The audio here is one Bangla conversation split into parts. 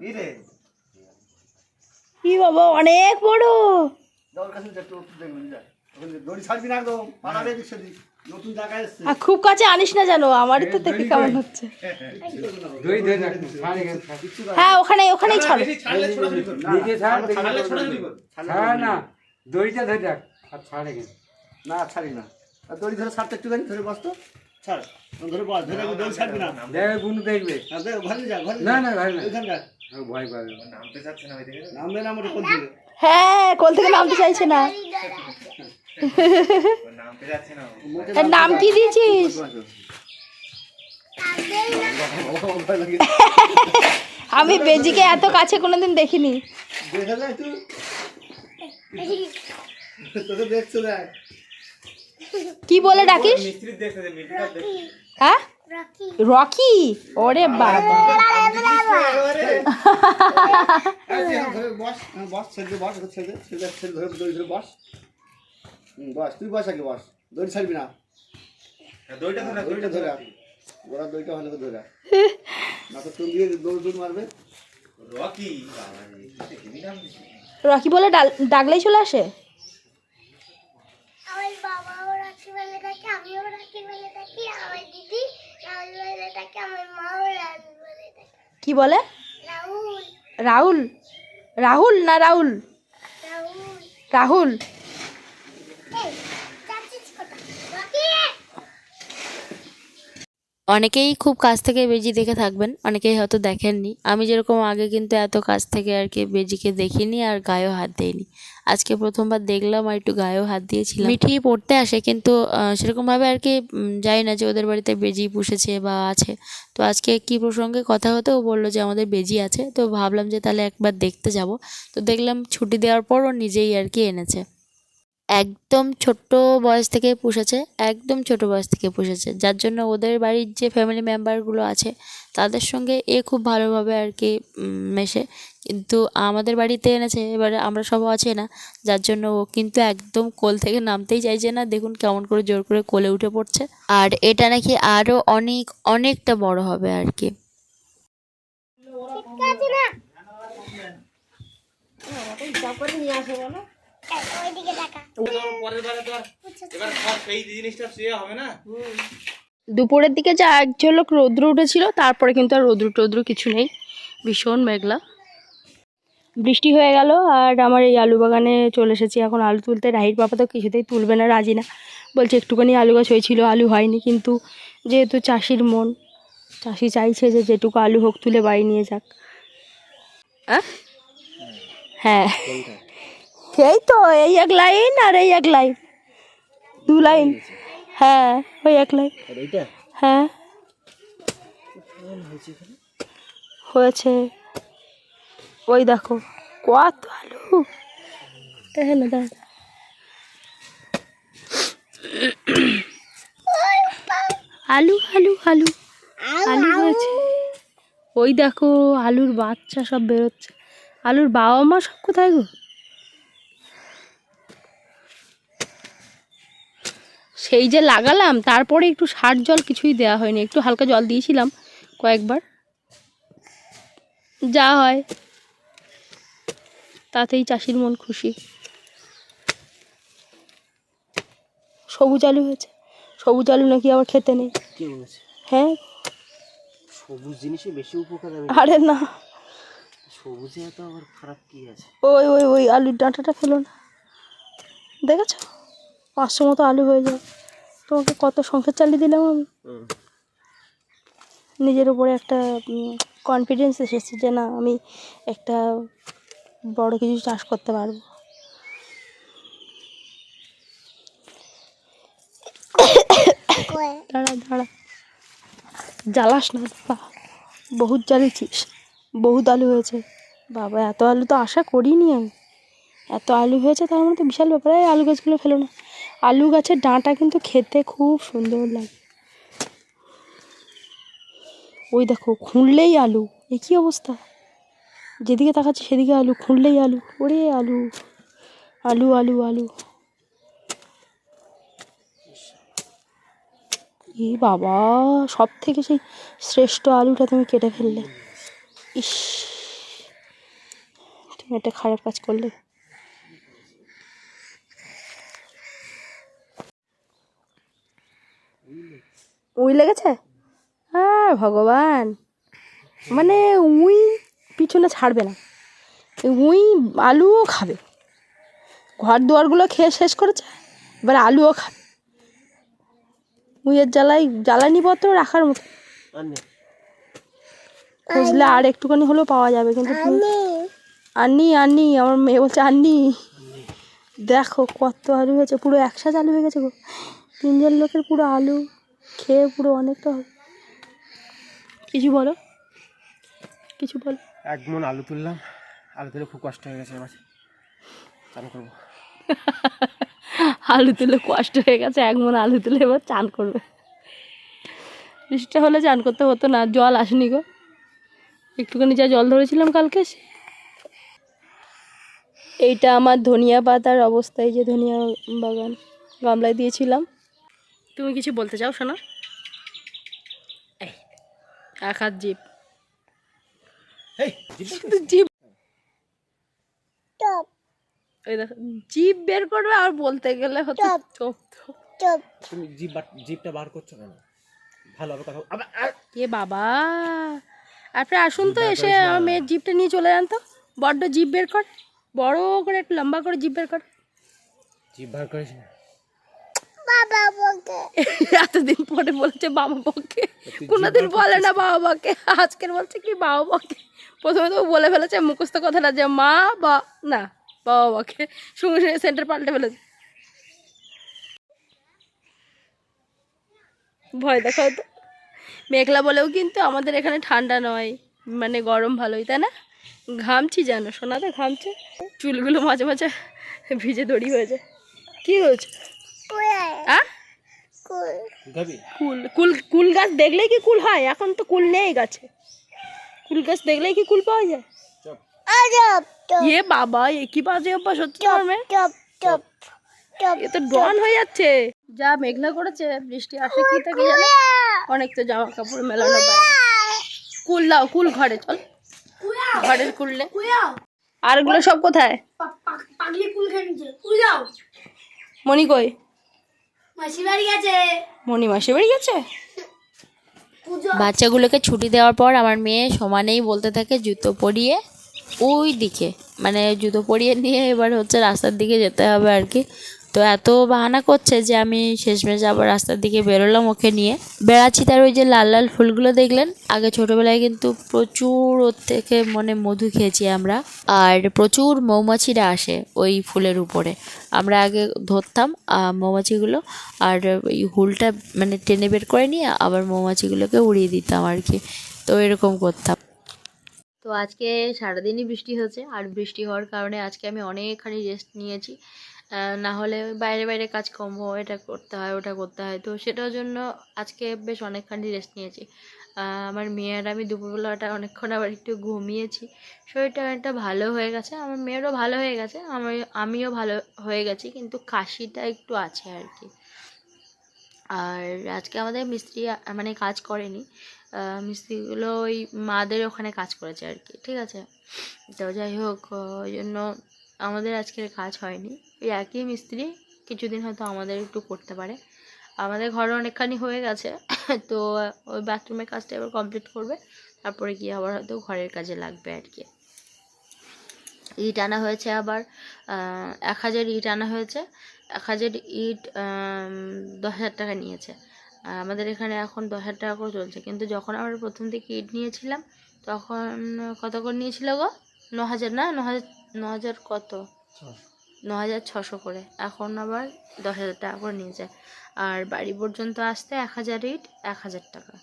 কি রে বাবা অনেক বড়। একটু একটু ওখানে খুব কাছে আনিস না জানো আমারই তো দেখে কেমন হচ্ছে। হ্যাঁ ওখানে ছাড়ো। কর না, দড়িটা ধরে রাখ আর ছাড়ে না ছাড়ি না। দড়ি ধরে ছাড়তে একটুখানি ধরে বস তো ধরে বস ধরে দড়ি ছাড়বি না। দেখবে। বুনু দেখবে ঘরে যা ঘরে না, না, ঘরে না। ওইখানকার। ভয় পাবে নামবে না মোটে কোন দিকে হ্যাঁ কোল থেকে নামতে চাইছে না। নাম কি দিয়েছিস? আমি বেজিকে এত কাছে কোনোদিন দেখিনি। দেখা যায় তুই দেখছ দেখ। কি বলে ডাকিস হ্যাঁ রকি ওরে বাবা বস হ্যাঁ, তুই বস আগে বস দড়ি ছাড়বি না দড়িটা ধরে রাখ। গোড়া দড়িটা ভালো করে ধরে রাখ। না তো তুমি দিয়ে দৌড় দৌড় মারবে রকি বলে ডাল- ডাকলেই চলে আসে আমার কি বলে? রাহুল। রাহুল? রাহুল না রাহুল। রাহুল রাহুল এই যাচ্ছিস কোথায় রকি অনেকেই খুব কাছ থেকে বেজি দেখে থাকবেন, অনেকেই হয়তো দেখেননি। আমি যেরকম আগে কিন্তু এত কাছ থেকে আর কি বেজিকে দেখিনি আর গায়েও হাত দিইনি। আজকে প্রথমবার দেখলাম আর একটু গায়েও হাত দিয়েছিলাম। মিঠি পড়তে আসে কিন্তু সেরকমভাবে আর কি জানি না যে ওদের বাড়িতে বেজি পুষেছে বা আছে। তো আজকে কি প্রসঙ্গে কথা হতো, ও বলল যে আমাদের বেজি আছে। তো ভাবলাম যে তাহলে একবার দেখতে যাব। তো দেখলাম ছুটি দেওয়ার পর ও নিজেই আর কি এনেছে। একদম ছোট্ট বয়স থেকে পুষেছে একদম ছোট বয়স থেকে পুষেছে যার জন্য ওদের বাড়ির যে ফ্যামিলি মেম্বারগুলো আছে তাদের সঙ্গে এ খুব ভালোভাবে আর কি মেশে কিন্তু আমাদের বাড়িতে এনেছে এবারে আমরা সব আছে না যার জন্য ও কিন্তু একদম কোল থেকে নামতেই চাইছে না দেখুন কেমন করে জোর করে কোলে উঠে পড়ছে আর এটা নাকি আরও অনেক অনেকটা বড় হবে আর কি ঠিক আছে না এই, ওইদিকে দেখা দুপুরের দিকে যা এক ঝলক রৌদ্র উঠেছিল তারপরে কিন্তু আর রৌদ্র টৌদ্র কিছু নেই। ভীষণ মেঘলা। বৃষ্টি হয়ে গেল আর আমার এই আলু বাগানে চলে এসেছি। এখন আলু তুলতে রাহির পাপা তো কিছুতেই তুলবে না রাজি না। বলছে একটুখানি আলু গাছ হয়েছিল আলু হয়নি। কিন্তু যেহেতু চাষির মন চাষি চাইছে যে যেটুকু আলু হোক তুলে বাড়ি নিয়ে যাক? হ্যাঁ। এই তো এই এক লাইন আর এই এক লাইন। দু লাইন। হ্যাঁ ওই এক লাইন। হ্যাঁ। হয়েছে। ওই দেখো কত আলু। হ্যালো দাদা আলু আলু আলু। আলু হয়েছে। ওই দেখো আলুর বাচ্চা সব বেরোচ্ছে। আলুর বাবা মা সব কোথায় গো? সেই যে লাগালাম তারপরে একটু সার জল কিছুই দেওয়া হয়নি। একটু হালকা জল দিয়েছিলাম কয়েকবার। যা হয় তাতেই চাষির মন খুশি। সবুজ আলু হয়েছে। সবুজ আলু নাকি আবার খেতে নেই। হ্যাঁ? সবুজ জিনিসে বেশি উপকার আরে না। সবুজে এত আবার খারাপ কি আছে? ওই ওই ওই আলুর ডাঁটাটা খেলো না। দেখেছ? পাঁচশো মতো আলু হয়ে যায়। তোমাকে কত সংসার চালিয়ে দিলাম আমি। নিজের উপরে একটা কনফিডেন্স এসেছে যে না আমি একটা বড় কিছু চাষ করতে পারব। দাঁড়া দাঁড়া। জ্বালাস না বাবা। বহুত জ্বালিয়েছিস বহুত আলু হয়েছে। বাবা এত আলু তো আশা করিনি আমি। এত আলু হয়েছে তার মানে তো বিশাল ব্যাপার। আলু গাছগুলো ফেলো না। আলু গাছের ডাঁটা কিন্তু খেতে খুব সুন্দর লাগে। ওই দেখো, খুঁড়লেই আলু। এ কী অবস্থা? যেদিকে তাকাচ্ছে সেদিকে আলু, খুঁড়লেই আলু। ওরে আলু আলু আলু আলু। এ বাবা সব থেকে সেই শ্রেষ্ঠ আলুটা তুমি কেটে ফেললে। ইস, তুমি একটা খারাপ কাজ করলে। উই লেগেছে? হ্যাঁ ভগবান। মানে উই পিছনে ছাড়বে না। উই আলুও খাবে। ঘর দুয়ারগুলো খেয়ে শেষ করেছে এবার আলুও খাবে। উইয়ের জ্বালাই জ্বালানি পত্র রাখার মতো খুঁজলে আর একটুখানি হলেও পাওয়া যাবে কিন্তু আননি আননি আমার মেয়ে বলছে আননি দেখো কত আলু হয়েছে পুরো একসাথে আলু হয়ে গেছে গো। তিনজন লোকের পুরো আলু। খেয়ে পুরো অনেকটা হবে। কিছু বলো? কিছু বলো? এক মন আলু তুললাম। আলু তুলে খুব কষ্ট হয়ে গেছে এবার। চান করব। আলু তুলে কষ্ট হয়ে গেছে এক মন আলু তুলে এবার চান করবে। বৃষ্টিটা হলে চান করতে হতো না জল আসেনি গো। একটুখানি যা জল ধরেছিলাম কালকে এইটা আমার ধনিয়া পাতার অবস্থায় যে ধনিয়া বাগান গামলায় দিয়েছিলাম। তুমি কিছু বলতে চাও শোনা? এই এক হাত জিপ জিপ ওই দেখো জিপ বের করবে আর বলতে গেলে হতো টপ। চোপ চোপ। তুমি জিপ জিপটা বার করছ কেন? ভালো কথা আবার বাবা। আপনি আসুন তো এসে আমার মেয়ের জিপটা নিয়ে চলে যান তো। বড্ড জিপ বের কর। বড় করে একটু লম্বা করে জিপ বের কর। জিপ বার করেছি এতদিন পরে বলেছে বাবা বকে কোনোদিন বলে না বাবা বকে আজকের বলছে কি বাবা বকে প্রথমে তো বলে ফেলেছে মুখস্থ কথাটা যে মা বা না বাবা বকে সঙ্গে সঙ্গে সেন্টার পাল্টে ফেলেছে। ভয় দেখাও তো। মেঘলা বলেও কিন্তু আমাদের এখানে ঠান্ডা নয় মানে গরম ভালোই তাই না? ঘামছি জানো সোনাতে ঘামছে। চুলগুলো মাঝে মাঝে ভিজে দড়ি হয়ে যায়। কী হয়েছে? কুল। কুল। কুল। গাছ দেখলেই কি কুল হয়? এখন তো কুল নেই গাছে। কুল গাছ দেখলেই কি কুল পাওয়া যায়? এ বাবা এ কি বাজে অভ্যাস হচ্ছে আমার? এ তো ডন হয়ে যাচ্ছে। যা মেঘলা করেছে বৃষ্টি আসে কি থাকে জানে? অনেক তো জামা কাপড় মেলানো বাইরে কুল দাও কুল ঘরে চল। ঘরের কুললে আরগুলো সব কোথায়? পাগলি কুল খেলছে কুল যাও মণি কই? বাড়ি গেছে। মণি মাসি বাড়ি গেছে? বাচ্চাগুলোকে ছুটি দেওয়ার পর আমার মেয়ে সমানেই বলতে থাকে জুতো পরিয়ে ওই দিকে। মানে জুতো পরিয়ে নিয়ে এবার হচ্ছে রাস্তার দিকে যেতে হবে আর কি। তো এত বাহানা করছে যে আমি শেষমেশ আবার রাস্তার দিকে বেরোলাম ওকে নিয়ে। বেড়াচ্ছি তার ওই যে লাল লাল ফুলগুলো দেখলেন? আগে ছোটোবেলায় কিন্তু প্রচুর ওর থেকে মানে মধু খেয়েছি আমরা। আর প্রচুর মৌমাছিরা আসে ওই ফুলের উপরে। আমরা আগে ধরতাম মৌমাছিগুলো আর ওই হুলটা মানে টেনে বের করে নিয়ে আবার মৌমাছিগুলোকে উড়িয়ে দিতাম আর কি। তো এরকম করতাম। তো আজকে সারাদিনই বৃষ্টি হয়েছে আর বৃষ্টি হওয়ার কারণে আজকে আমি অনেকখানি রেস্ট নিয়েছি। না হলে বাইরে বাইরে কাজ কাজকর্ম এটা করতে হয়, ওটা করতে হয়। তো সেটার জন্য আজকে বেশ অনেকখানি রেস্ট নিয়েছি। আমার মেয়ে আর আমি দুপুরবেলাটা অনেকক্ষণ আবার একটু ঘুমিয়েছি। শরীরটা অনেকটা ভালো হয়ে গেছে, আমার মেয়েরও ভালো হয়ে গেছে আমি আমিও ভালো হয়ে গেছি, কিন্তু কাশিটা একটু আছে আর কি। আর আজকে আমাদের মিস্ত্রি মানে কাজ করেনি। মিস্ত্রিগুলো ওই মাদের ওখানে কাজ করেছে আর কি, ঠিক আছে? তো যাই হোক ওই জন্য আমাদের আজকের কাজ হয়নি। ওই একই মিস্ত্রি, কিছুদিন হয়তো আমাদের একটু করতে পারে। আমাদের ঘরে অনেকখানি হয়ে গেছে, তো ওই বাথরুমের কাজটা এবার কমপ্লিট করবে, তারপরে গিয়ে আবার হয়তো ঘরের কাজে লাগবে আর কি। ইট আনা হয়েছে আবার এক হাজার ইট আনা হয়েছে, এক হাজার ইট দশ হাজার টাকা নিয়েছে। আমাদের এখানে এখন দশ হাজার টাকা করে চলছে, কিন্তু যখন আমরা প্রথম থেকে ইট নিয়েছিলাম, তখন কত করে নিয়েছিল গো? ন হাজার না? ন হাজার ন হাজার কত? ন হাজার ছশো করে। এখন আবার দশ হাজার টাকা করে নিয়ে যায়। আর বাড়ি পর্যন্ত আসতে এক হাজার ইট এক হাজার টাকা।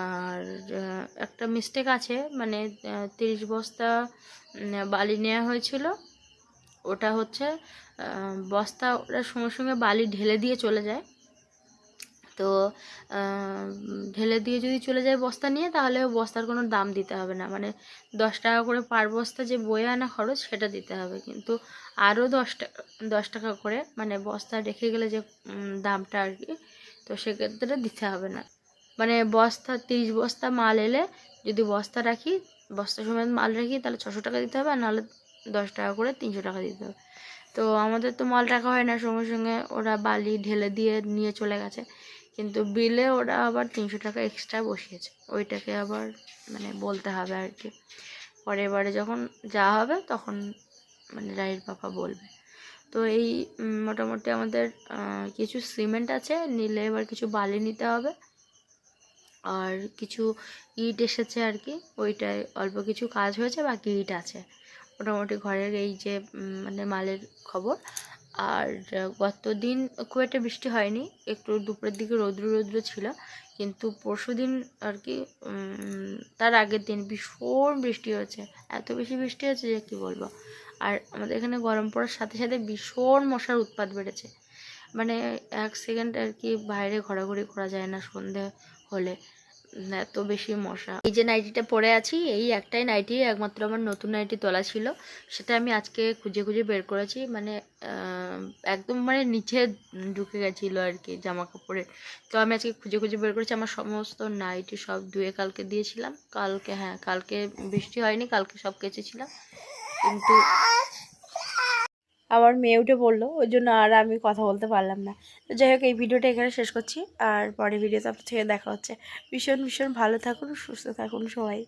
আর একটা মিস্টেক আছে মানে তিরিশ বস্তা বালি নেওয়া হয়েছিল। ওটা হচ্ছে বস্তা ওটা সঙ্গে সঙ্গে বালি ঢেলে দিয়ে চলে যায়। তো ঢেলে দিয়ে যদি চলে যায় বস্তা নিয়ে, তাহলে বস্তার কোনো দাম দিতে হবে না। মানে দশ টাকা করে পার বস্তা যে বয়ে আনা খরচ, সেটা দিতে হবে। কিন্তু আরও দশ টাকা দশ টাকা করে মানে বস্তা রেখে গেলে যে দামটা আর কি, তো সেক্ষেত্রে দিতে হবে না। মানে বস্তা, তিরিশ বস্তা মাল এলে যদি বস্তা রাখি, বস্তা সময় মাল রাখি, তাহলে ছশো টাকা দিতে হবে, আর নাহলে দশ টাকা করে তিনশো টাকা দিতে হবে। তো আমাদের তো মাল রাখা হয় না, সঙ্গে সঙ্গে ওরা বালি ঢেলে দিয়ে নিয়ে চলে গেছে। কিন্তু বিলে ওরা আবার তিনশো টাকা এক্সট্রা বসিয়েছে। ওইটাকে আবার মানে বলতে হবে আর কি। পরের বারে যখন যা হবে তখন মানে রায়ের পাপা বলবে। তো এই মোটামুটি আমাদের কিছু সিমেন্ট আছে, নিলে এবার কিছু বালি নিতে হবে। আর কিছু ইট এসেছে আর কি, ওইটায় অল্প কিছু কাজ হয়েছে, বাকি ইট আছে। মোটামুটি ঘরের এই যে মানে মালের খবর। আর আহ, গত দিন খুব একটা বৃষ্টি হয়নি। একটু দুপুরের দিকে রৌদ্র রৌদ্র ছিল। কিন্তু পরশু দিন আর কি তার আগের দিন ভীষণ বৃষ্টি হয়েছে। এত বেশি বৃষ্টি হয়েছে যে কী বলব? আর আমাদের এখানে গরম পড়ার সাথে সাথে ভীষণ মশার উৎপাত বেড়েছে। মানে এক সেকেন্ড আর কি বাইরে ঘোরাঘুরি করা যায় না সন্ধে হলে। এত বেশি মশা। এই যে নাইটিটা পরে আছি, এই একটাই নাইটি, একমাত্র আমার নতুন নাইটি তোলা ছিল। সেটা আমি আজকে খুঁজে খুঁজে বের করেছি মানে একদম মানে নিচে ঢুকে গেছিল আর কি জামা কাপড়ের তো আমি আজকে খুঁজে খুঁজে বের করেছি, আমার সমস্ত নাইটি সব ধুয়ে কালকে দিয়েছিলাম। কালকে হ্যাঁ কালকে বৃষ্টি হয়নি, কালকে সব কেচেছিলাম। কিন্তু আমার মেয়ে উঠে পড়ল ওই জন্য আর আমি কথা বলতে পারলাম না। তো যাই হোক, এই ভিডিওটা এখানে শেষ করছি, আর পরে ভিডিওতে আপনার থেকে দেখা হচ্ছে। ভীষণ ভীষণ ভালো থাকুন, সুস্থ থাকুন সবাই।